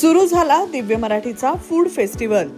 सुरू झाला दिव्य मराठीचा फूड फेस्टिवल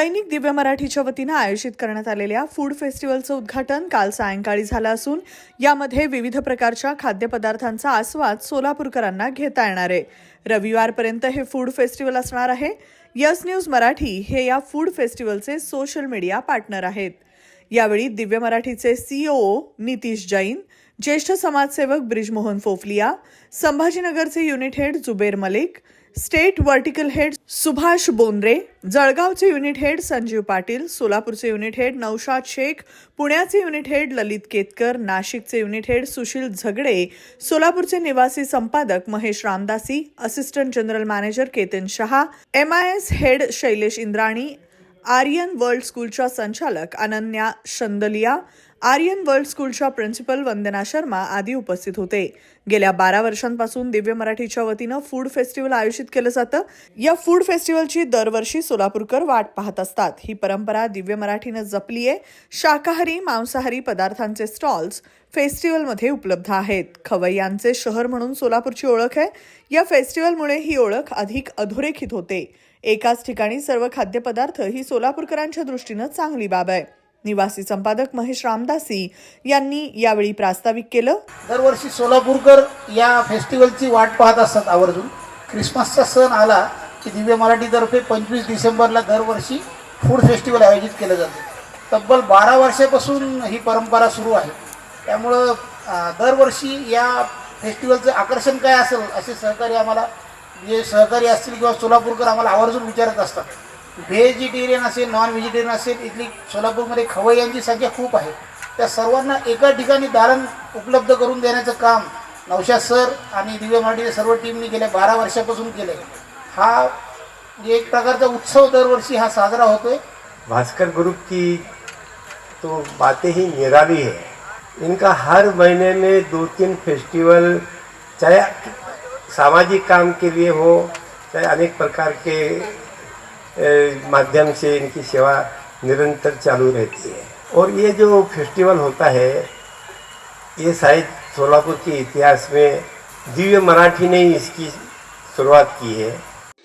दैनिक दिव्य मराठीच्या वतीनं आयोजित करण्यात आलेल्या फूड फेस्टिवलचं उद्घाटन काल सायंकाळी झालं असून यामध्ये विविध प्रकारच्या खाद्यपदार्थांचा आस्वाद सोलापूरकरांना घेता येणार आहे. रविवारपर्यंत हे फूड फेस्टिवल असणार आहे. यस न्यूज मराठी हे या फूड फेस्टिवलचे सोशल मीडिया पार्टनर आहेत. यावेळी दिव्य मराठीचे सीओओ नितीश जैन ज्येष्ठ समाजसेवक Brijmohan फोफलिया संभाजीनगरचे unit head Zuber Malik state vertical head Subhash Bondre जळगावचे unit head Sanjeev Patil सोलापूरचे युनिट हेड नौशाद शेख पुण्याचे युनिट हेड ललित केतकर नाशिकचे युनिट हेड सुशील झगडे सोलापूरचे निवासी संपादक Mahesh Ramdasi assistant general manager Ketan Shah M I S head Shailesh Indrani Aryan world स्कूलच्या संचालक Ananya शंदलिया Aryan world स्कूलच्या प्रिन्सिपल वंदना शर्मा आदी उपस्थित होते. गेल्या बारा वर्षांपासून दिव्य मराठीच्या वतीनं फूड फेस्टिवल आयोजित केलं जातं. या फूड फेस्टिवलची दरवर्षी सोलापूरकर वाट पाहत असतात. ही परंपरा दिव्य मराठीनं जपली आहे शाकाहारी मांसाहारी पदार्थांचे स्टॉल्स फेस्टिवलमध्ये उपलब्ध आहेत. खवय्यांचे शहर म्हणून सोलापूरची ओळख आहे. या फेस्टिवलमुळे ही ओळख अधिक अधोरेखित होते. एकाच ठिकाणी सर्व खाद्यपदार्थ ही सोलापूरकरांच्या दृष्टीनं चांगली बाब आहे. निवासी संपादक महेश रामदासी यांनी यावेळी प्रास्ताविक केलं. दरवर्षी सोलापूरकर या फेस्टिवलची वाट पाहत असतात आवर्जून. ख्रिसमसचा सण आला की दिव्य मराठीतर्फे पंचवीस डिसेंबरला दरवर्षी फूड फेस्टिवल आयोजित केलं जातं. तब्बल बारा वर्षापासून ही परंपरा सुरू आहे. त्यामुळं दरवर्षी या फेस्टिवलचं आकर्षण काय असेल असे सहकारी आम्हाला जे सहकारी असतील किंवा सोलापूरकर आम्हाला आवर्जून विचारत असतात. व्हेजिटेरियन असेल नॉन व्हेजिटेरियन असेल इथली सोलापूरमध्ये खवय्यांची संख्या खूप आहे. त्या सर्वांना एका ठिकाणी दालन उपलब्ध करून देण्याचं काम नवशा सर आणि दिव्य मराठीच्या सर्व टीमनी गेल्या बारा वर्षापासून केलं आहे हा म्हणजे एक प्रकारचा उत्सव दरवर्षी हा साजरा होतोय. भास्कर ग्रुप की तो बातें ही निराली है। इनका हर महीने में दो तीन फेस्टिवल चाहे सामाजिक काम के लिए हो चाहे अनेक प्रकार के माध्यम से इनकी सेवा निरंतर चालू रहती है। और ये जो फेस्टिवल होता है, ये शायद सोलापुर के इतिहास में दिव्य मराठी ने इसकी शुरुआत की है।